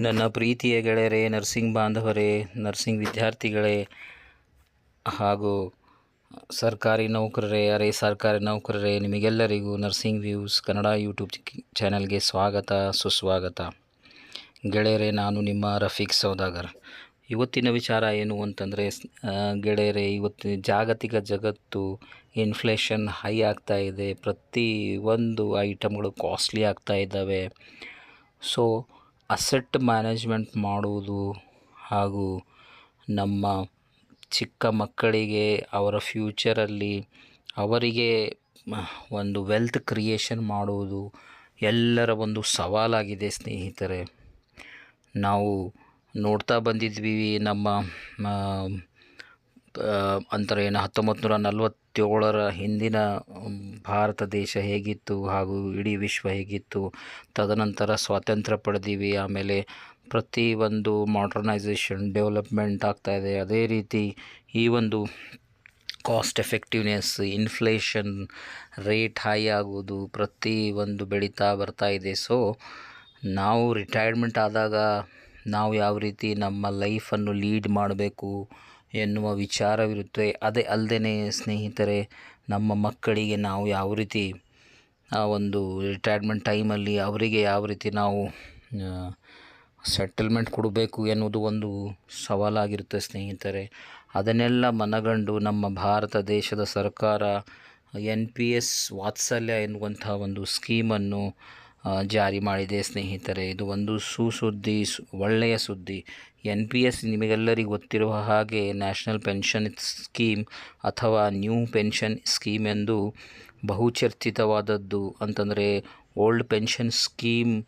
ನನ್ನ ಪ್ರೀತಿಯ ಗೆಳೆಯರೇ, ನರ್ಸಿಂಗ್ ಬಾಂಧವರೇ, ನರ್ಸಿಂಗ್ ವಿದ್ಯಾರ್ಥಿಗಳೇ ಹಾಗೂ ಸರ್ಕಾರಿ ನೌಕರರೇ, ಅರೆ ಸರ್ಕಾರಿ ನೌಕರರೇ, ನಿಮಗೆಲ್ಲರಿಗೂ ನರ್ಸಿಂಗ್ ವ್ಯೂಸ್ ಕನ್ನಡ ಯೂಟ್ಯೂಬ್ ಚಾನಲ್ಗೆ ಸ್ವಾಗತ, ಸುಸ್ವಾಗತ. ಗೆಳೆಯರೇ, ನಾನು ನಿಮ್ಮ ರಫೀಕ್ ಸೌದಾಗರ್. ಇವತ್ತಿನ ವಿಚಾರ ಏನು ಅಂತಂದರೆ ಗೆಳೆಯರೇ, ಇವತ್ತಿನ ಜಾಗತಿಕ ಜಗತ್ತು ಇನ್ಫ್ಲೇಷನ್ ಹೈ ಆಗ್ತಾ ಇದೆ. ಪ್ರತಿ ಒಂದು ಐಟಮ್ಗಳು ಕಾಸ್ಟ್ಲಿ ಆಗ್ತಾ ಇದ್ದಾವೆ. ಸೊ ಅಸೆಟ್ ಮ್ಯಾನೇಜ್ಮೆಂಟ್ ಮಾಡುವುದು ಹಾಗೂ ನಮ್ಮ ಚಿಕ್ಕ ಮಕ್ಕಳಿಗೆ ಅವರ ಫ್ಯೂಚರಲ್ಲಿ ಅವರಿಗೆ ಒಂದು ವೆಲ್ತ್ ಕ್ರಿಯೇಷನ್ ಮಾಡುವುದು ಎಲ್ಲರ ಒಂದು ಸವಾಲಾಗಿದೆ, ಸ್ನೇಹಿತರೆ. ನಾವು ನೋಡ್ತಾ ಬಂದಿದ್ವಿ ನಮ್ಮ ಏನು ಹತ್ತೊಂಬತ್ತು ನೂರ ನಲವತ್ತೇಳರ ಹಿಂದಿನ ಭಾರತ ದೇಶ ಹೇಗಿತ್ತು ಹಾಗೂ ಇಡೀ ವಿಶ್ವ ಹೇಗಿತ್ತು, ತದನಂತರ ಸ್ವಾತಂತ್ರ್ಯ ಪಡೆದೀವಿ, ಆಮೇಲೆ ಪ್ರತಿ ಒಂದು ಮಾಡ್ರನೈಸೇಷನ್ ಡೆವಲಪ್ಮೆಂಟ್ ಆಗ್ತಾ ಇದೆ. ಅದೇ ರೀತಿ ಈ ಒಂದು cost effectiveness inflation rate high ಆಗೋದು ಪ್ರತಿ ಒಂದು ಬೆಳೀತಾ ಬರ್ತಾ ಇದೆ. ಸೊ ನಾವು ರಿಟೈರ್ಮೆಂಟ್ ಆದಾಗ ನಾವು ಯಾವ ರೀತಿ ನಮ್ಮ ಲೈಫನ್ನು ಲೀಡ್ ಮಾಡಬೇಕು ಎನ್ನುವ ವಿಚಾರವಿರುತ್ತೆ ಅದೇ ಅಲ್ಲದೆ ಸ್ನೇಹಿತರೆ, ನಮ್ಮ ಮಕ್ಕಳಿಗೆ ನಾವು ಯಾವ ರೀತಿ, ಆ ಒಂದು ರಿಟೈರ್ಮೆಂಟ್ ಟೈಮಲ್ಲಿ ಅವರಿಗೆ ಯಾವ ರೀತಿ ನಾವು ಸೆಟಲ್ಮೆಂಟ್ ಕೊಡಬೇಕು ಎನ್ನುವುದು ಒಂದು ಸವಾಲಾಗಿರುತ್ತೆ ಸ್ನೇಹಿತರೆ. ಅದನ್ನೆಲ್ಲ ಮನಗಂಡು ನಮ್ಮ ಭಾರತ ದೇಶದ ಸರ್ಕಾರ, ಎನ್ ಪಿ ಎಸ್ ವಾತ್ಸಲ್ಯ ಎನ್ನುವಂಥ ಒಂದು ಸ್ಕೀಮನ್ನು ಜಾರಿ ಮಾಡಿದೆ ಸ್ನೇಹಿತರೆ. ಇದು ಒಂದು ಸುಸುದ್ದಿ ಒಳ್ಳೆಯ ಸುದ್ದಿ. ಎನ್ ಪಿ ಎಸ್ ನಿಮಗೆಲ್ಲರಿಗೂ ಗೊತ್ತಿರುವ ಹಾಗೆ ನ್ಯಾಷನಲ್ ಪೆನ್ಷನ್ ಸ್ಕೀಮ್ ಅಥವಾ ನ್ಯೂ ಪೆನ್ಷನ್ ಸ್ಕೀಮ್ ಎಂದು ಬಹುಚರ್ಚಿತವಾದದ್ದು. ಅಂತಂದರೆ, ಓಲ್ಡ್ ಪೆನ್ಷನ್ ಸ್ಕೀಮ್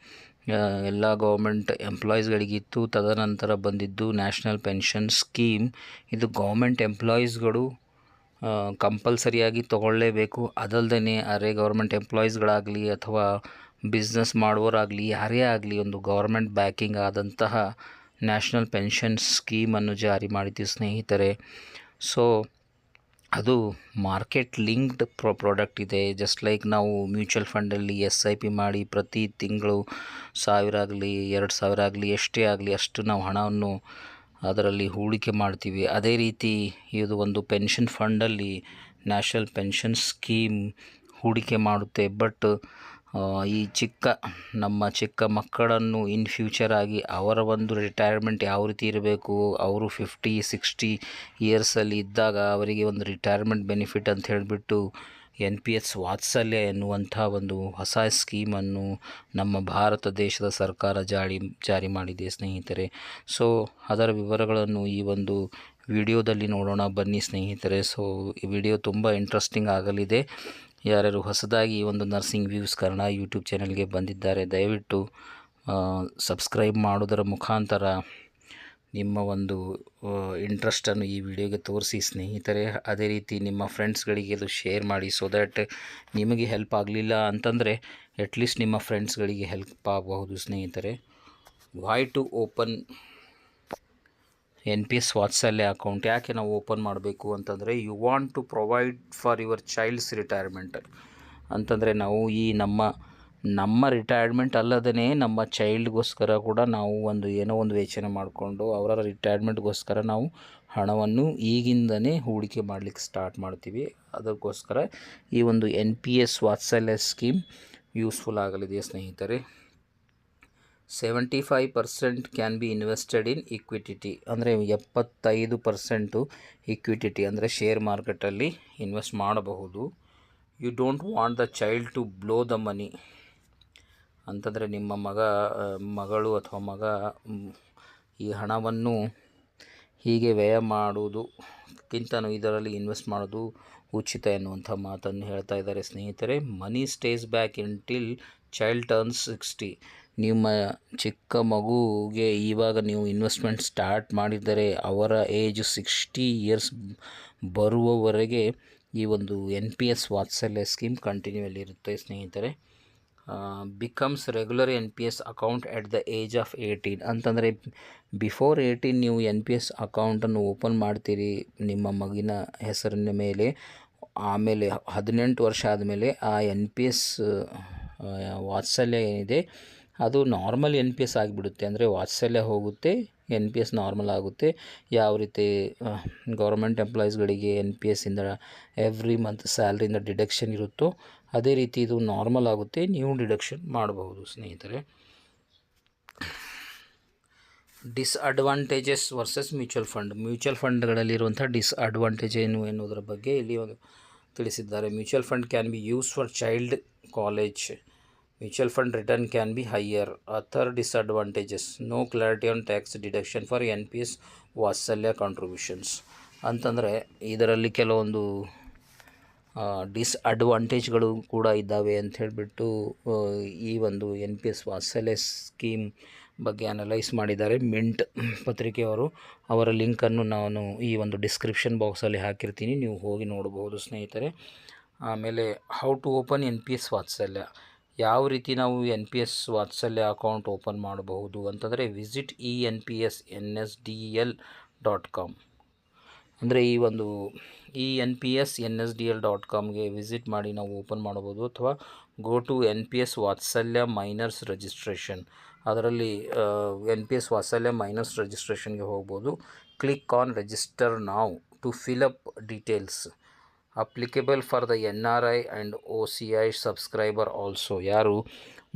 ಎಲ್ಲ ಗೌರ್ಮೆಂಟ್ ಎಂಪ್ಲಾಯೀಸ್ಗಳಿಗಿತ್ತು. ತದನಂತರ ಬಂದಿದ್ದು ನ್ಯಾಷನಲ್ ಪೆನ್ಷನ್ ಸ್ಕೀಮ್. ಇದು ಗೌರ್ಮೆಂಟ್ ಎಂಪ್ಲಾಯೀಸ್ಗಳು ಕಂಪಲ್ಸರಿಯಾಗಿ ತಗೊಳ್ಳೇಬೇಕು. ಅದಲ್ಲದೆ ಅರೆ ಗೌರ್ಮೆಂಟ್ ಎಂಪ್ಲಾಯೀಸ್ಗಳಾಗಲಿ ಅಥವಾ ಬಿಸ್ನೆಸ್ ಮಾಡುವವರಾಗಲಿ, ಯಾರೇ ಆಗಲಿ, ಒಂದು ಗೌರ್ಮೆಂಟ್ ಬ್ಯಾಕಿಂಗ್ ಆದಂತಹ ನ್ಯಾಷನಲ್ ಪೆನ್ಷನ್ ಸ್ಕೀಮನ್ನು ಜಾರಿ ಮಾಡಿದ್ದು ಸ್ನೇಹಿತರೆ. ಸೊ ಅದು ಮಾರ್ಕೆಟ್ ಲಿಂಕ್ಡ್ ಪ್ರೊ ಪ್ರಾಡಕ್ಟ್ ಇದೆ. ಜಸ್ಟ್ ಲೈಕ್ ನಾವು ಮ್ಯೂಚುವಲ್ ಫಂಡಲ್ಲಿ ಎಸ್ ಐ ಪಿ ಮಾಡಿ ಪ್ರತಿ ತಿಂಗಳು ಸಾವಿರ ಆಗಲಿ, ಎರಡು ಸಾವಿರ ಆಗಲಿ, ಎಷ್ಟೇ ಆಗಲಿ, ಅಷ್ಟು ನಾವು ಹಣವನ್ನು ಅದರಲ್ಲಿ ಹೂಡಿಕೆ ಮಾಡ್ತೀವಿ. ಅದೇ ರೀತಿ ಇದು ಒಂದು ಪೆನ್ಷನ್ ಫಂಡಲ್ಲಿ ನ್ಯಾಷನಲ್ ಪೆನ್ಷನ್ ಸ್ಕೀಮ್ ಹೂಡಿಕೆ ಮಾಡುತ್ತೆ. ಬಟ್ ಈ ಚಿಕ್ಕ, ನಮ್ಮ ಚಿಕ್ಕ ಮಕ್ಕಳನ್ನು ಇನ್ ಫ್ಯೂಚರ್ ಆಗಿ ಅವರ ಒಂದು ರಿಟೈರ್ಮೆಂಟ್ ಯಾವ ರೀತಿ ಇರಬೇಕು, ಅವರು ಫಿಫ್ಟಿ ಸಿಕ್ಸ್ಟಿ ಇಯರ್ಸಲ್ಲಿ ಇದ್ದಾಗ ಅವರಿಗೆ ಒಂದು ರಿಟೈರ್ಮೆಂಟ್ ಬೆನಿಫಿಟ್ ಅಂತ ಹೇಳಿಬಿಟ್ಟು ಎನ್ ಪಿ ಎಸ್ ವಾತ್ಸಲ್ಯ ಎನ್ನುವಂಥ ಒಂದು ಹೊಸ ಸ್ಕೀಮನ್ನು ನಮ್ಮ ಭಾರತ ದೇಶದ ಸರ್ಕಾರ ಜಾರಿ ಜಾರಿ ಮಾಡಿದೆ ಸ್ನೇಹಿತರೆ. ಸೊ ಅದರ ವಿವರಗಳನ್ನು ಈ ಒಂದು ವಿಡಿಯೋದಲ್ಲಿ ನೋಡೋಣ. ಬನ್ನಿ ಸ್ನೇಹಿತರೆ. ಸೊ ಈ ವಿಡಿಯೋ ತುಂಬ ಇಂಟ್ರೆಸ್ಟಿಂಗ್ ಆಗಲಿದೆ. ಯಾರ್ಯಾರು ಹೊಸದಾಗಿ ಈ ಒಂದು ನರ್ಸಿಂಗ್ ವ್ಯೂಸ್ ಕನ್ನಡ ಯೂಟ್ಯೂಬ್ ಚಾನಲ್ಗೆ ಬಂದಿದ್ದಾರೆ, ದಯವಿಟ್ಟು ಸಬ್ಸ್ಕ್ರೈಬ್ ಮಾಡೋದರ ಮುಖಾಂತರ ನಿಮ್ಮ ಒಂದು ಇಂಟ್ರೆಸ್ಟನ್ನು ಈ ವಿಡಿಯೋಗೆ ತೋರಿಸಿ ಸ್ನೇಹಿತರೆ. ಅದೇ ರೀತಿ ನಿಮ್ಮ ಫ್ರೆಂಡ್ಸ್ಗಳಿಗೆ ಇದು ಶೇರ್ ಮಾಡಿ ಸೊ ದ್ಯಾಟ್ ನಿಮಗೆ ಹೆಲ್ಪ್ ಆಗಲಿಲ್ಲ ಅಂತಂದರೆ ಅಟ್ಲೀಸ್ಟ್ ನಿಮ್ಮ ಫ್ರೆಂಡ್ಸ್ಗಳಿಗೆ ಹೆಲ್ಪ್ ಆಗಬಹುದು ಸ್ನೇಹಿತರೆ. Why to open N P S Vatsalya account ಯಾಕೆ ನಾವು ಓಪನ್ ಮಾಡಬೇಕು ಅಂತಂದರೆ you want to provide for your child's retirement ಅಂತಂದರೆ ನಾವು ಈ ನಮ್ಮ ನಮ್ಮ ರಿಟೈರ್ಮೆಂಟ್ ಅಲ್ಲದೇ ನಮ್ಮ ಚೈಲ್ಡ್ಗೋಸ್ಕರ ಕೂಡ ನಾವು ಒಂದು ಏನೋ ಒಂದು ಯೋಚನೆ ಮಾಡಿಕೊಂಡು, ಅವರ ರಿಟೈರ್ಮೆಂಟ್ಗೋಸ್ಕರ ನಾವು ಹಣವನ್ನು ಈಗಿಂದನೇ ಹೂಡಿಕೆ ಮಾಡಲಿಕ್ಕೆ ಸ್ಟಾರ್ಟ್ ಮಾಡ್ತೀವಿ. ಅದಕ್ಕೋಸ್ಕರ ಈ ಒಂದು N P S Vatsalya scheme useful ಆಗಲಿದೆ ಸ್ನೇಹಿತರೆ? Seventy five percent can be invested in equity ಅಂದರೆ ಎಪ್ಪತ್ತೈದು ಪರ್ಸೆಂಟು ಇಕ್ವಿಟಿಟಿ ಅಂದರೆ ಶೇರ್ ಮಾರ್ಕೆಟಲ್ಲಿ ಇನ್ವೆಸ್ಟ್ ಮಾಡಬಹುದು. You don't want the child to blow the money ಅಂತಂದರೆ ನಿಮ್ಮ ಮಗ ಮಗಳು ಅಥವಾ ಮಗ ಈ ಹಣವನ್ನು ಹೀಗೆ ವ್ಯಯ ಮಾಡುವುದಕ್ಕಿಂತನೂ ಇದರಲ್ಲಿ ಇನ್ವೆಸ್ಟ್ ಮಾಡೋದು ಉಚಿತ ಎನ್ನುವಂಥ ಮಾತನ್ನು ಹೇಳ್ತಾ ಇದ್ದಾರೆ ಸ್ನೇಹಿತರೆ. Money stays back in till child turns sixty ನಿಮ್ಮ ಚಿಕ್ಕ ಮಗುಗೆ ಇವಾಗ ನೀವು ಇನ್ವೆಸ್ಟ್ಮೆಂಟ್ ಸ್ಟಾರ್ಟ್ ಮಾಡಿದರೆ ಅವರ ಏಜ್ ಸಿಕ್ಸ್ಟಿ ಇಯರ್ಸ್ ಬರುವವರೆಗೆ ಈ ಒಂದು N P S Vatsalya scheme ಕಂಟಿನ್ಯೂಯಲ್ಲಿರುತ್ತೆ ಸ್ನೇಹಿತರೆ. Becomes regular N P S account at the age of eighteen ಅಂತಂದರೆ ಬಿಫೋರ್ ಏಯ್ಟೀನ್ ನೀವು ಎನ್ ಪಿ ಎಸ್ ಅಕೌಂಟನ್ನು ಓಪನ್ ಮಾಡ್ತೀರಿ ನಿಮ್ಮ ಮಗಿನ ಹೆಸರಿನ ಮೇಲೆ. ಆಮೇಲೆ ಹದಿನೆಂಟು ವರ್ಷ ಆದಮೇಲೆ ಆ ಎನ್ ಪಿ ಎಸ್ ವಾತ್ಸಲ್ಯ ಏನಿದೆ ಅದು ನಾರ್ಮಲ್ ಎನ್ ಪಿ ಎಸ್ ಆಗಿಬಿಡುತ್ತೆ. ಅಂದರೆ ವಾಟ್ಸಲ್ಲೇ ಹೋಗುತ್ತೆ, ಎನ್ ಪಿ ಎಸ್ ನಾರ್ಮಲ್ ಆಗುತ್ತೆ. ಯಾವ ರೀತಿ ಗೌರ್ಮೆಂಟ್ ಎಂಪ್ಲಾಯೀಸ್ಗಳಿಗೆ ಎನ್ ಪಿ ಎಸ್ಸಿಂದ ಎವ್ರಿ ಮಂತ್ ಸ್ಯಾಲ್ರಿಯಿಂದ ಡಿಡಕ್ಷನ್ ಇರುತ್ತೋ, ಅದೇ ರೀತಿ ಇದು ನಾರ್ಮಲ್ ಆಗುತ್ತೆ. ನೀವು ಡಿಡಕ್ಷನ್ ಮಾಡಬಹುದು ಸ್ನೇಹಿತರೆ. Disadvantages versus mutual fund. Mutual ಫಂಡ್ಗಳಲ್ಲಿರುವಂಥ disadvantage ಏನು ಎನ್ನುವುದರ ಬಗ್ಗೆ ಇಲ್ಲಿ ಒಂದು ತಿಳಿಸಿದ್ದಾರೆ. Mutual fund can be use for child college. Mutual fund return can be higher other disadvantages no clarity on tax deduction for N P S Vatsalya contributions ಅಂತಂದರೆ ಇದರಲ್ಲಿ ಕೆಲವೊಂದು ಡಿಸ್ಅಡ್ವಾಂಟೇಜ್ಗಳು ಕೂಡ ಇದ್ದಾವೆ ಅಂತ ಹೇಳಿಬಿಟ್ಟು ಈ ಒಂದು N P S Vatsalya scheme ಬಗ್ಗೆ ಅನಲೈಸ್ ಮಾಡಿದ್ದಾರೆ. ಮಿಂಟ್ ಪತ್ರಿಕೆಯವರು ಅವರ ಲಿಂಕನ್ನು ನಾನು ಈ ಒಂದು ಡಿಸ್ಕ್ರಿಪ್ಷನ್ ಬಾಕ್ಸಲ್ಲಿ ಹಾಕಿರ್ತೀನಿ. ನೀವು ಹೋಗಿ ನೋಡಬಹುದು ಸ್ನೇಹಿತರೆ. ಆಮೇಲೆ how to open N P S Vatsalya ಯಾವ ರೀತಿ ನಾವು N P S Vatsalya account open ಮಾಡಬಹುದು ಅಂತಂದರೆ visit E N P S N S D L dot com ಅಂದರೆ ಈ ಒಂದು E N P S N S D L dot ಕಾಮ್ಗೆ visit ಮಾಡಿ ನಾವು ಓಪನ್ ಮಾಡ್ಬೋದು ಅಥವಾ go to N P S Vatsalya minors registration ಅದರಲ್ಲಿ N P S Vatsalya minors ರಿಜಿಸ್ಟ್ರೇಷನ್ಗೆ ಹೋಗ್ಬೋದು. Click on register ನಾವು to fill up details applicable for the N R I and O C I subscriber also ಯಾರು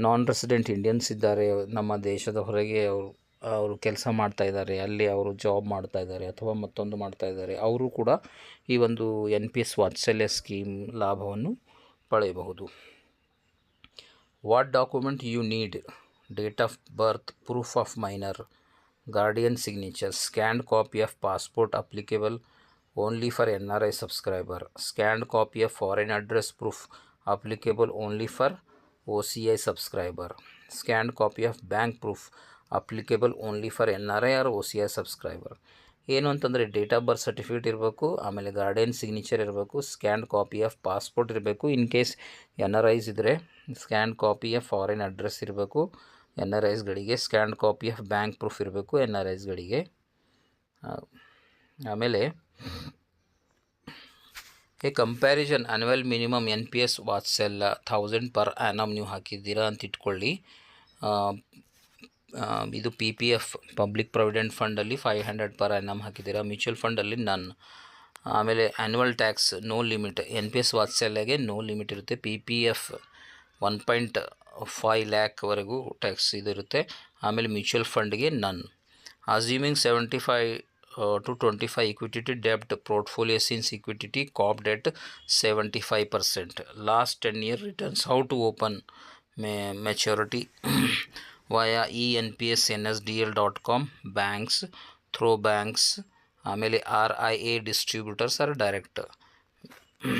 non resident Indians ಇದ್ದಾರೆ, ನಮ್ಮ ದೇಶದ ಹೊರಗೆ ಅವರು ಅವರು ಕೆಲಸ ಮಾಡ್ತಾ ಇದ್ದಾರೆ, ಅಲ್ಲಿ ಅವರು ಜಾಬ್ ಮಾಡ್ತಾ ಇದ್ದಾರೆ ಅಥವಾ ಮತ್ತೊಂದು ಮಾಡ್ತಾ ಇದ್ದಾರೆ, ಅವರು ಕೂಡ ಈ ಒಂದು N P S Vatsalya scheme ಲಾಭವನ್ನು ಪಡೆಯಬಹುದು. What document you need date of birth proof of minor guardian signature scanned copy of passport applicable only for N R I subscriber scanned copy of foreign address proof applicable only for O C I subscriber scanned copy of bank proof applicable only for N R I R O C I subscriber ಏನು ಅಂತಂದರೆ date of birth certificate ಇರಬೇಕು, ಆಮೇಲೆ guardian signature ಇರಬೇಕು scanned copy of passport ಇರಬೇಕು. In case N R Is ಇದ್ದರೆ scanned copy of foreign address ಇರಬೇಕು. N R ಐಸ್ಗಳಿಗೆ scanned copy of bank proof ಇರಬೇಕು N R ಐಸ್ಗಳಿಗೆ ಆಮೇಲೆ a comparison annual minimum N P S Vatsalya thousand per annum ನೀವು ಹಾಕಿದ್ದೀರಾ ಅಂತ ಇಟ್ಕೊಳ್ಳಿ. ಇದು P P F public provident ಫಂಡಲ್ಲಿ five hundred per annum ಹಾಕಿದ್ದೀರಾ. ಮ್ಯೂಚುವಲ್ ಫಂಡಲ್ಲಿ ನನ್ ಆಮೇಲೆ annual tax no limit N P S ವಾತ್ಸಲ್ಯಗೆ no limit ಇರುತ್ತೆ. P P F one point five ಲ್ಯಾಕ್ವರೆಗೂ tax ಇದಿರುತ್ತೆ ಆಮೇಲೆ mutual ಫಂಡ್ಗೆ none assuming seventy five to twenty five equity ಡೆಬ್ಟ್ portfolio since equity cap debt seventy five percent last ten year returns how to open me maturity via E N P S N S D L dot com banks through banks ಆಮೇಲೆ R I A distributors or direct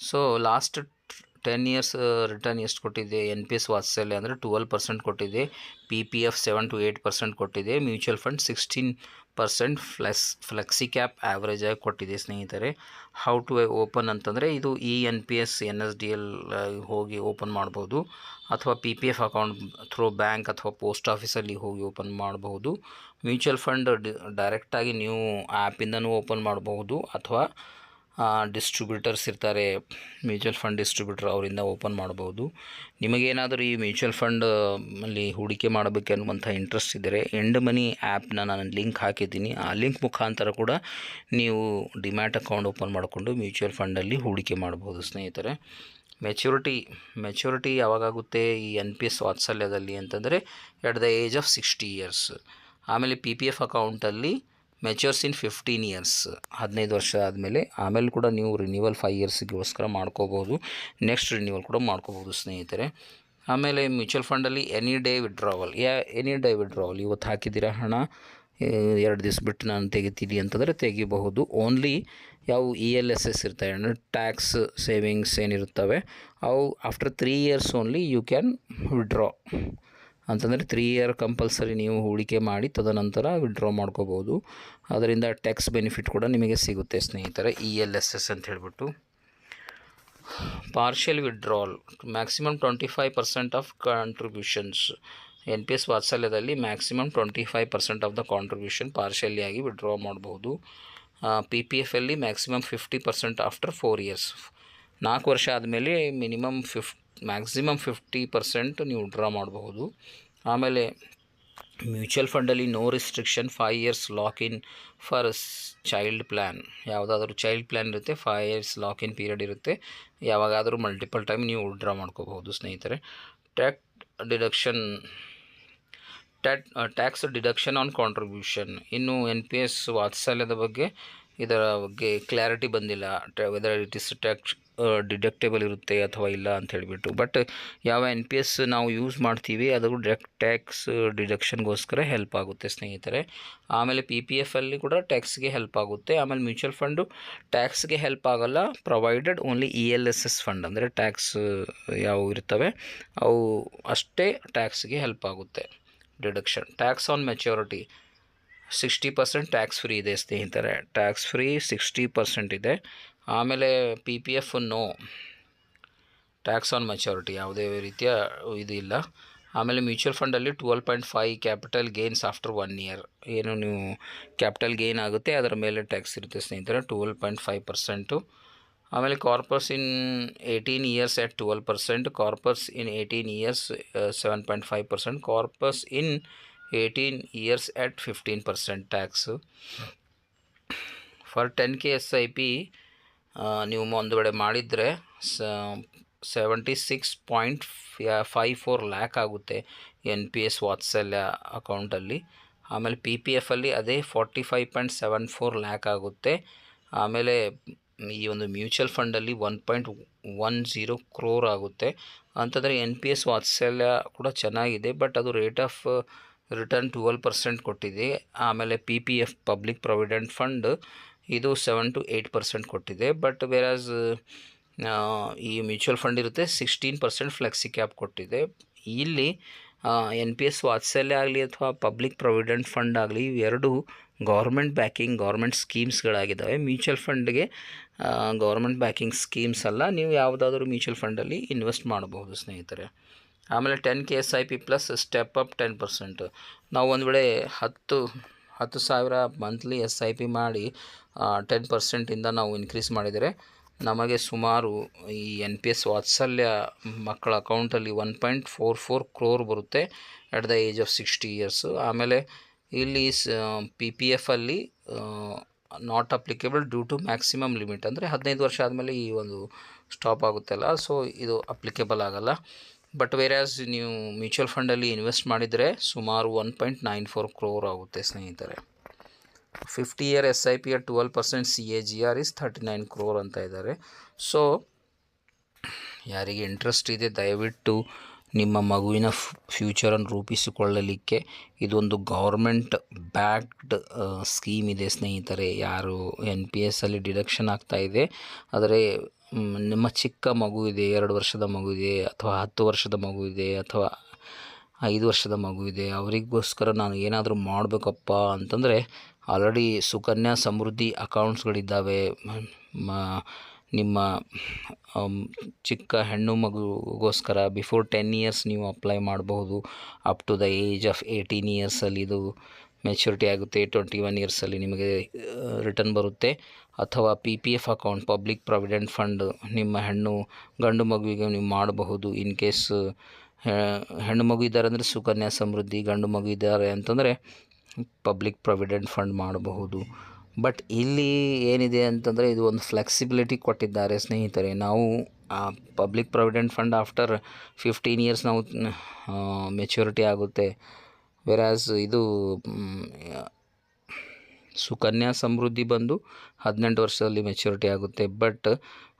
so last Ten years return ಎಷ್ಟು ಕೊಟ್ಟಿದೆ N P S Vatsalya ಅಂದರೆ twelve percent ಕೊಟ್ಟಿದೆ P P F seven to eight percent ಕೊಟ್ಟಿದೆ mutual fund sixteen percent flex flexi cap average ಆಗಿ ಕೊಟ್ಟಿದೆ ಸ್ನೇಹಿತರೆ. How to open ಅಂತಂದರೆ ಇದು E N P S N S D L ಹೋಗಿ open ಮಾಡ್ಬೋದು. ಅಥವಾ P P F account through bank ಅಥವಾ ಪೋಸ್ಟ್ ಆಫೀಸಲ್ಲಿ ಹೋಗಿ ಓಪನ್ ಮಾಡಬಹುದು ಮ್ಯೂಚುವಲ್ ಫಂಡ್ ಡೈರೆಕ್ಟಾಗಿ ನೀವು ಆ್ಯಪಿಂದನೂ ಓಪನ್ ಮಾಡಬಹುದು ಅಥವಾ ಡಿಸ್ಟ್ರಿಬ್ಯೂಟರ್ಸ್ ಇರ್ತಾರೆ ಮ್ಯೂಚುವಲ್ ಫಂಡ್ ಡಿಸ್ಟ್ರಿಬ್ಯೂಟರ್ ಅವರಿಂದ ಓಪನ್ ಮಾಡ್ಬೋದು ನಿಮಗೇನಾದರೂ ಈ ಮ್ಯೂಚುವಲ್ ಫಂಡ್ ಅಲ್ಲಿ ಹೂಡಿಕೆ ಮಾಡಬೇಕು ಅನ್ನುವಂಥ ಇಂಟ್ರೆಸ್ಟ್ ಇದ್ದರೆ ಎಂಡ್ ಮನಿ ಆ್ಯಪ್ನ ನಾನು ಲಿಂಕ್ ಹಾಕಿದ್ದೀನಿ. ಆ ಲಿಂಕ್ ಮುಖಾಂತರ ಕೂಡ ನೀವು ಡಿಮ್ಯಾಟ್ ಅಕೌಂಟ್ ಓಪನ್ ಮಾಡಿಕೊಂಡು ಮ್ಯೂಚುವಲ್ ಫಂಡಲ್ಲಿ ಹೂಡಿಕೆ ಮಾಡ್ಬೋದು ಸ್ನೇಹಿತರೆ. ಮೆಚುರಿಟಿ ಮೆಚುರಿಟಿ ಯಾವಾಗಾಗುತ್ತೆ ಈ ಎನ್ ಪಿ ಎಸ್ ವಾತ್ಸಲ್ಯದಲ್ಲಿ ಅಂತಂದರೆ at the age of sixty years ಆಮೇಲೆ ಪಿ ಪಿ ಎಫ್ ಅಕೌಂಟಲ್ಲಿ ಮೆಚ್ಯೂರ್ಸ್ ಇನ್ ಫಿಫ್ಟೀನ್ ಇಯರ್ಸ್ ಹದಿನೈದು ವರ್ಷ ಆದಮೇಲೆ ಆಮೇಲೆ ಕೂಡ ನೀವು ರಿನ್ಯೂವಲ್ ಫೈವ್ ಇಯರ್ಸ್ಗೋಸ್ಕರ ಮಾಡ್ಕೋಬೋದು ನೆಕ್ಸ್ಟ್ ರಿನ್ಯೂವಲ್ ಕೂಡ ಮಾಡ್ಕೋಬೋದು ಸ್ನೇಹಿತರೆ. ಆಮೇಲೆ ಮ್ಯೂಚುವಲ್ ಫಂಡಲ್ಲಿ ಎನಿ ಡೇ ವಿಡ್ರಾವಲ್ ಯಾ ಎನಿ ಡೇ ವಿಡ್ರಾವಲ್ ಇವತ್ತು ಹಾಕಿದ್ದೀರಾ ಹಣ? ಎರಡು ದಿವಸ ಬಿಟ್ಟು ನಾನು ತೆಗಿತೀನಿ ಅಂತಂದರೆ ತೆಗಿಬಹುದು. ಓನ್ಲಿ ಯಾವ ಇ ಎಲ್ ಎಸ್ ಎಸ್ ಇರ್ತವೆ, ಅಂದರೆ ಟ್ಯಾಕ್ಸ್ ಸೇವಿಂಗ್ಸ್ ಏನಿರುತ್ತವೆ, ಅವು after three years only you can withdraw ಅಂತಂದರೆ ತ್ರೀ ಇಯರ್ ಕಂಪಲ್ಸರಿ ನೀವು ಹೂಡಿಕೆ ಮಾಡಿ, ತದನಂತರ ವಿಡ್ರಾ ಮಾಡ್ಕೋಬೋದು ಅದರಿಂದ ಟ್ಯಾಕ್ಸ್ ಬೆನಿಫಿಟ್ ಕೂಡ ನಿಮಗೆ ಸಿಗುತ್ತೆ ಸ್ನೇಹಿತರೆ ಇ ಎಲ್ ಎಸ್ ಎಸ್ ಅಂತ ಹೇಳಿಬಿಟ್ಟು. Partial withdrawal maximum twenty five percent of contributions N P S ವಾತ್ಸಲ್ಯದಲ್ಲಿ maximum twenty five percent of the contribution ಪಾರ್ಷಿಯಲಿಯಾಗಿ withdraw ಮಾಡ್ಬೋದು P P ಎಫಲ್ಲಿ maximum fifty percent after four years ನಾಲ್ಕು ವರ್ಷ ಆದಮೇಲೆ minimum fifty maximum fifty percent ನೀವು draw ಮಾಡಬಹುದು. ಆಮೇಲೆ mutual ಫಂಡಲ್ಲಿ no restriction five years lock in for child plan ಯಾವುದಾದ್ರೂ child plan ಇರುತ್ತೆ five years lock in period ಇರುತ್ತೆ. ಯಾವಾಗಾದರೂ ಮಲ್ಟಿಪಲ್ ಟೈಮ್ ನೀವು ಡ್ರಾ ಮಾಡ್ಕೋಬಹುದು ಸ್ನೇಹಿತರೆ. ಟ್ಯಾಕ್ ಡಿಡಕ್ಷನ್ ಟ್ಯಾಟ್ ಟ್ಯಾಕ್ಸ್ ಡಿಡಕ್ಷನ್ ಆನ್ ಕಾಂಟ್ರಿಬ್ಯೂಷನ್ ಇನ್ನು ಎನ್ ಪಿ ಎಸ್ ವಾತ್ಸಲ್ಯದ ಬಗ್ಗೆ ಇದರ ಬಗ್ಗೆ ಕ್ಲಾರಿಟಿ ಬಂದಿಲ್ಲ. Whether it is tax deductible ಇರುತ್ತೆ ಅಥವಾ ಇಲ್ಲ ಅಂತ ಹೇಳಿಬಿಟ್ಟು. ಬಟ್ ಯಾವ ಎನ್ ಪಿ ಎಸ್ ನಾವು ಯೂಸ್ ಮಾಡ್ತೀವಿ, ಅದು ಡೈರೆಕ್ಟ್ ಟ್ಯಾಕ್ಸ್ ಡಿಡಕ್ಷನ್ಗೋಸ್ಕರ ಹೆಲ್ಪ್ ಆಗುತ್ತೆ ಸ್ನೇಹಿತರೆ. ಆಮೇಲೆ ಪಿ ಪಿ ಎಫಲ್ಲಿ ಕೂಡ ಟ್ಯಾಕ್ಸ್ಗೆ ಹೆಲ್ಪ್ ಆಗುತ್ತೆ. ಆಮೇಲೆ ಮ್ಯೂಚುವಲ್ ಫಂಡು ಟ್ಯಾಕ್ಸ್ಗೆ ಹೆಲ್ಪ್ ಆಗಲ್ಲ provided only E L S S fund ಅಂದರೆ ಟ್ಯಾಕ್ಸ್ ಯಾವ ಇರ್ತವೆ, ಅವು ಅಷ್ಟೇ ಟ್ಯಾಕ್ಸ್ಗೆ ಹೆಲ್ಪ್ ಆಗುತ್ತೆ. Deduction tax on maturity sixty percent tax free ಇದೆ ಸ್ನೇಹಿತರೆ. ಟ್ಯಾಕ್ಸ್ ಫ್ರೀ ಸಿಕ್ಸ್ಟಿ ಪರ್ಸೆಂಟ್ ಇದೆ. ಆಮೇಲೆ P P F no tax on maturity ಯಾವುದೇ ರೀತಿಯ ಇದು ಇಲ್ಲ. ಆಮೇಲೆ mutual ಫಂಡಲ್ಲಿ twelve point five capital gains after one year ಏನು ನೀವು ಕ್ಯಾಪಿಟಲ್ ಗೇನ್ ಆಗುತ್ತೆ, ಅದರ ಮೇಲೆ ಟ್ಯಾಕ್ಸ್ ಇರುತ್ತೆ ಸ್ನೇಹಿತರೆ ಟ್ವೆಲ್ ಪಾಯಿಂಟ್ ಫೈವ್ ಪರ್ಸೆಂಟು ಆಮೇಲೆ corpus in eighteen years at twelve percent corpus in eighteen years seven point five percent corpus in eighteen years at fifteen percent tax for ten K S I P ನೀವು ಒಂದು ವೇಳೆ ಮಾಡಿದರೆ seventy six point five four lakh ಆಗುತ್ತೆ N P S Vatsalya ಅಕೌಂಟಲ್ಲಿ. ಆಮೇಲೆ P P ಎಫಲ್ಲಿ ಅದೇ forty five point seven four lakh ಆಗುತ್ತೆ. ಆಮೇಲೆ ಈ ಒಂದು mutual ಫಂಡಲ್ಲಿ one point one zero crore ಆಗುತ್ತೆ. ಅಂತಂದರೆ ಎನ್ ಪಿ ಎಸ್ ವಾತ್ಸಲ್ಯ ಕೂಡ ಚೆನ್ನಾಗಿದೆ, ಬಟ್ ಅದು rate of return twelve percent ಕೊಟ್ಟಿದೆ. ಆಮೇಲೆ P P F public provident fund ಇದು ಸೆವೆನ್ ಟು ಏಯ್ಟ್ ಪರ್ಸೆಂಟ್ ಕೊಟ್ಟಿದೆ. ಬಟ್ ವೇರಾಸ್ ಈ ಮ್ಯೂಚುವಲ್ ಫಂಡ್ ಇರುತ್ತೆ ಸಿಕ್ಸ್ಟೀನ್ ಪರ್ಸೆಂಟ್ ಫ್ಲೆಕ್ಸಿ ಕ್ಯಾಪ್ ಕೊಟ್ಟಿದೆ. ಇಲ್ಲಿ ಎನ್ ಪಿ ಎಸ್ ವಾತ್ಸಲ್ಯ ಆಗಲಿ ಅಥವಾ ಪಬ್ಲಿಕ್ ಪ್ರಾವಿಡೆಂಟ್ ಫಂಡ್ ಆಗಲಿ ಇವೆರಡು ಗೌರ್ಮೆಂಟ್ ಬ್ಯಾಕಿಂಗ್ ಗೌರ್ಮೆಂಟ್ ಸ್ಕೀಮ್ಸ್ಗಳಾಗಿದ್ದಾವೆ ಮ್ಯೂಚುವಲ್ ಫಂಡ್ಗೆ ಗೌರ್ಮೆಂಟ್ ಬ್ಯಾಕಿಂಗ್ ಸ್ಕೀಮ್ಸ್ ಅಲ್ಲ. ನೀವು ಯಾವುದಾದ್ರೂ ಮ್ಯೂಚುವಲ್ ಫಂಡಲ್ಲಿ ಇನ್ವೆಸ್ಟ್ ಮಾಡಬಹುದು ಸ್ನೇಹಿತರೆ. ಆಮೇಲೆ ten K S I P plus step up ten percent ನಾವು ಒಂದು ವೇಳೆ ಹತ್ತು ಹತ್ತು ಸಾವಿರ ಮಂತ್ಲಿ ಎಸ್ ಐ ಪಿ ಮಾಡಿ ಟೆನ್ ಪರ್ಸೆಂಟಿಂದ ನಾವು ಇನ್ಕ್ರೀಸ್ ಮಾಡಿದರೆ ನಮಗೆ ಸುಮಾರು ಈ ಎನ್ ಪಿ ಎಸ್ ವಾತ್ಸಲ್ಯ ಮಕ್ಕಳ ಅಕೌಂಟಲ್ಲಿ one point four four crore ಬರುತ್ತೆ at the age of sixty years ಆಮೇಲೆ ಇಲ್ಲಿ ಸ P P ಎಫಲ್ಲಿ not applicable due to maximum limit ಅಂದರೆ ಹದಿನೈದು ವರ್ಷ ಆದಮೇಲೆ ಈ ಒಂದು ಸ್ಟಾಪ್ ಆಗುತ್ತಲ್ಲ ಸೊ ಇದು ಅಪ್ಲಿಕೇಬಲ್ ಆಗಲ್ಲ. ಬಟ್ ವೇರ್ಯಾಸ್ ನೀವು ಮ್ಯೂಚುವಲ್ ಫಂಡಲ್ಲಿ ಇನ್ವೆಸ್ಟ್ ಮಾಡಿದರೆ ಸುಮಾರು one point nine four crore ಆಗುತ್ತೆ ಸ್ನೇಹಿತರೆ. Fifty year S I P a twelve percent C A G R is thirty nine crore ಅಂತ ಇದ್ದಾರೆ. ಸೊ ಯಾರಿಗೆ ಇಂಟ್ರೆಸ್ಟ್ ಇದೆ, ದಯವಿಟ್ಟು ನಿಮ್ಮ ಮಗುವಿನ ಫ್ಯೂಚರನ್ನು ರೂಪಿಸಿಕೊಳ್ಳಲಿಕ್ಕೆ ಇದೊಂದು ಗೌರ್ಮೆಂಟ್ ಬ್ಯಾಕ್ಡ್ ಸ್ಕೀಮ್ ಇದೆ ಸ್ನೇಹಿತರೆ. ಯಾರು ಎನ್ ಪಿ ಎಸ್ ಅಲ್ಲಿ ಡಿಡಕ್ಷನ್ ಆಗ್ತಾ ಇದೆ. ಆದರೆ ನಿಮ್ಮ ಚಿಕ್ಕ ಮಗು ಇದೆ, ಎರಡು ವರ್ಷದ ಮಗು ಇದೆ, ಅಥವಾ ಹತ್ತು ವರ್ಷದ ಮಗು ಇದೆ, ಅಥವಾ ಐದು ವರ್ಷದ ಮಗು ಇದೆ, ಅವರಿಗೋಸ್ಕರ ನಾನು ಏನಾದರೂ ಮಾಡಬೇಕಪ್ಪ ಅಂತಂದರೆ ಆಲ್ರೆಡಿ ಸುಕನ್ಯಾ ಸಮೃದ್ಧಿ ಅಕೌಂಟ್ಸ್ಗಳಿದ್ದಾವೆ. ಮ- ನಿಮ್ಮ ಚಿಕ್ಕ ಹೆಣ್ಣು ಮಗುಗೋಸ್ಕರ ಬಿಫೋರ್ ಟೆನ್ ಇಯರ್ಸ್ ನೀವು ಅಪ್ಲೈ ಮಾಡಬಹುದು. Up to the age of eighteen ಇಯರ್ಸಲ್ಲಿ ಇದು ಮೆಚುರಿಟಿ ಆಗುತ್ತೆ, ಟ್ವೆಂಟಿ ಒನ್ ಇಯರ್ಸಲ್ಲಿ ನಿಮಗೆ ರಿಟರ್ನ್ ಬರುತ್ತೆ. ಅಥವಾ P P F account, public provident fund, ನಿಮ್ಮ ಹೆಣ್ಣು, ಗಂಡು ಮಗುವಿಗೆ ನೀವು ಮಾಡಬಹುದು. ಇನ್ ಕೇಸ್ ಹೆಣ್ಣು ಮಗು ಇದ್ದಾರೆ ಅಂದರೆ ಸುಕನ್ಯಾ ಸಮೃದ್ಧಿ, ಗಂಡು ಮಗು ಇದ್ದಾರೆ ಅಂತಂದರೆ ಪಬ್ಲಿಕ್ ಪ್ರಾವಿಡೆಂಟ್ ಫಂಡ್ ಮಾಡಬಹುದು. ಬಟ್ ಇಲ್ಲಿ ಏನಿದೆ ಅಂತಂದರೆ ಇದು ಒಂದು ಫ್ಲೆಕ್ಸಿಬಿಲಿಟಿ ಕೊಟ್ಟಿದ್ದಾರೆ ಸ್ನೇಹಿತರೆ. ನಾವು, ಆ public provident fund after fifteen years ನಾವು ಮೆಚ್ಯೂರಿಟಿ ಆಗುತ್ತೆ. ವೆರಾಸ್ ಇದು, ಸುಕನ್ಯಾ ಸಮೃದ್ಧಿ ಬಂದು ಹದಿನೆಂಟು ವರ್ಷದಲ್ಲಿ ಮೆಚ್ಯೂರಿಟಿ ಆಗುತ್ತೆ. But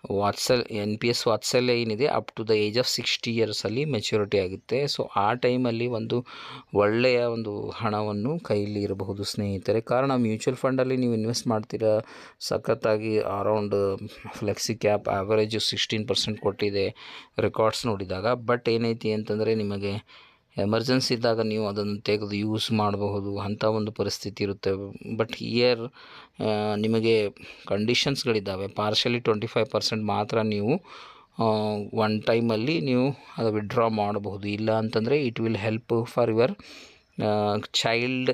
Vatsal N P S Vatsalya ಏನಿದೆ up to the age of sixty ಇಯರ್ಸಲ್ಲಿ maturity ಆಗುತ್ತೆ. ಸೊ ಆ ಟೈಮಲ್ಲಿ ಒಂದು ಒಳ್ಳೆಯ ಒಂದು ಹಣವನ್ನು ಕೈಯಲ್ಲಿ ಇರಬಹುದು ಸ್ನೇಹಿತರೆ. ಕಾರಣ ಮ್ಯೂಚುವಲ್ ಫಂಡಲ್ಲಿ ನೀವು ಇನ್ವೆಸ್ಟ್ ಮಾಡ್ತೀರಾ? ಸಖತ್ತಾಗಿ around flexi cap average sixteen percent ಕೊಟ್ಟಿದೆ ರೆಕಾರ್ಡ್ಸ್ ನೋಡಿದಾಗ. ಬಟ್ ಏನೈತಿ ಅಂತಂದರೆ, ನಿಮಗೆ ಎಮರ್ಜೆನ್ಸಿ ಇದ್ದಾಗ ನೀವು ಅದನ್ನು ತೆಗೆದು ಯೂಸ್ ಮಾಡಬಹುದು, ಅಂಥ ಒಂದು ಪರಿಸ್ಥಿತಿ ಇರುತ್ತೆ. ಬಟ್ ಇಯರ್ ನಿಮಗೆ ಕಂಡೀಷನ್ಸ್ಗಳಿದ್ದಾವೆ ಪಾರ್ಷಲಿ ಟ್ವೆಂಟಿ ಫೈವ್ ಪರ್ಸೆಂಟ್ ಮಾತ್ರ ನೀವು ಒನ್ ಟೈಮಲ್ಲಿ ನೀವು ಅದು ವಿಡ್ರಾ ಮಾಡಬಹುದು. ಇಲ್ಲ ಅಂತಂದರೆ it will help for your child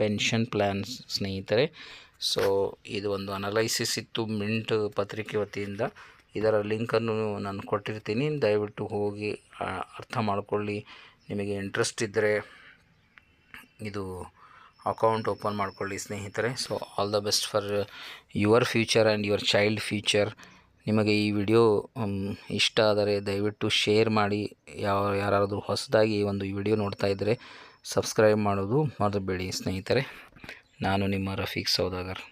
pension plans ಸ್ನೇಹಿತರೆ. ಸೊ ಇದು ಒಂದು ಅನಲೈಸಿಸ್ ಇತ್ತು ಮಿಂಟ್ ಪತ್ರಿಕೆ ವತಿಯಿಂದ. ಇದರ ಲಿಂಕನ್ನು ನಾನು ಕೊಟ್ಟಿರ್ತೀನಿ. ದಯವಿಟ್ಟು ಹೋಗಿ ಅರ್ಥ ಮಾಡ್ಕೊಳ್ಳಿ. ನಿಮಗೆ ಇಂಟ್ರೆಸ್ಟ್ ಇದ್ದರೆ ಇದು ಅಕೌಂಟ್ ಓಪನ್ ಮಾಡಿಕೊಳ್ಳಿ ಸ್ನೇಹಿತರೆ. So all the best for your future and your child future ನಿಮಗೆ ಈ ವಿಡಿಯೋ ಇಷ್ಟ ಆದರೆ ದಯವಿಟ್ಟು ಶೇರ್ ಮಾಡಿ. ಯಾವ, ಯಾರಾದರೂ ಹೊಸದಾಗಿ ಒಂದು ವಿಡಿಯೋ ನೋಡ್ತಾ ಇದ್ದರೆ ಸಬ್ಸ್ಕ್ರೈಬ್ ಮಾಡೋದು ಮರೆಬೇಡಿ ಸ್ನೇಹಿತರೆ. ನಾನು ನಿಮ್ಮ ರಫೀಕ್ ಸೌದಾಗರ್.